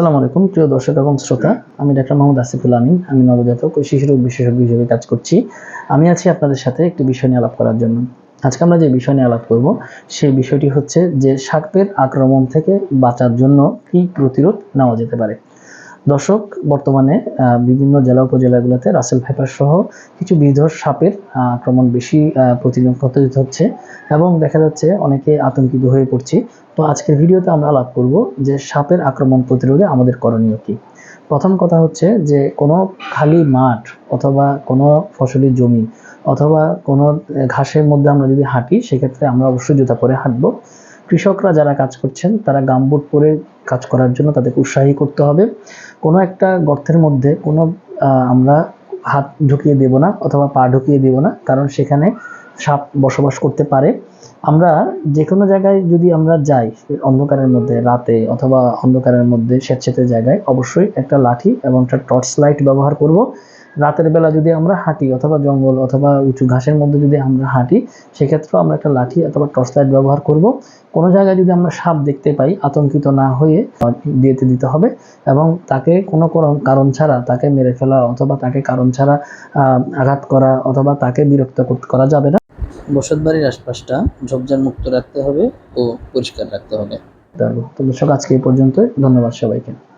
আসসালামু আলাইকুম, প্রিয় দর্শক এবং শ্রোতা। আমি ডাক্তার মোহাম্মদ আসিফুল আমিন, আমি নবজাতক ও শিশু রোগ বিশেষজ্ঞ হিসেবে কাজ করছি। আমি আছি আপনাদের সাথে একটি বিষয় নিয়ে আলাপ করার জন্য। আজকে আমরা যে বিষয় নিয়ে আলাপ করব, সেই বিষয়টি হচ্ছে যে সাপের আক্রমণ থেকে বাঁচার জন্য কি প্রতিরোধ নেওয়া যেতে পারে। দর্শক, বর্তমানে বিভিন্ন জেলা উপজেলাগুলোতে রাসেল ফাইপার সহ কিছু বিধর সাপের আক্রমণ বেশি প্রতিদিন প্রতিরোধ হচ্ছে এবং দেখা যাচ্ছে অনেকে আতঙ্কিত হয়ে পড়ছি। তো আজকের ভিডিওতে আমরা আলাপ করব যে সাপের আক্রমণ প্রতিরোধে আমাদের করণীয় কি। প্রথম কথা হচ্ছে যে কোনো খালি মাঠ অথবা কোনো ফসলি জমি অথবা কোনো ঘাসের মধ্যে আমরা যদি হাঁটি, সেক্ষেত্রে আমরা অবশ্যই জুতা পরে হাঁটবো। কৃষকরা যারা কাজ করছেন, তারা গামবুট পরে কাজ করার জন্য তাদেরকে উৎসাহী করতে হবে। কোনো একটা গর্তের মধ্যে কোনো আমরা হাত ঢুকিয়ে দেব না অথবা পা ঢুকিয়ে দেব না, কারণ সেখানে সাপ বসবাস করতে পারে। আমরা যে কোনো জায়গায় যদি আমরা যাই, অন্ধকারের মধ্যে, রাতে অথবা অন্ধকারের মধ্যে স্বেচ্ছাতে জায়গায়, অবশ্যই একটা লাঠি এবং একটা টর্চ লাইট ব্যবহার করব। রাতের বেলা যদি আমরা হাঁটি অথবা জঙ্গল অথবা উঁচু ঘাসের মধ্যে যদি আমরা হাঁটি সেক্ষেত্রেও আমরা একটা লাঠি অথবা টর্চ লাইট ব্যবহার করব। কোনো জায়গায় যদি আমরা সাপ দেখতে পাই আতঙ্কিত না হয়ে দিতে দিতে হবে এবং তাকে কোনো কারণ ছাড়া তাকে মেরে ফেলা অথবা তাকে কারণ ছাড়া আহ, আঘাত করা অথবা তাকে বিরক্ত কর- করা যাবে না। বসত বাড়ির আশপাশটা ঝোপঝাড় মুক্ত রাখতে হবে ও পরিষ্কার রাখতে হবে। তো দর্শক আজকে এই পর্যন্ত ধন্যবাদ সবাইকে।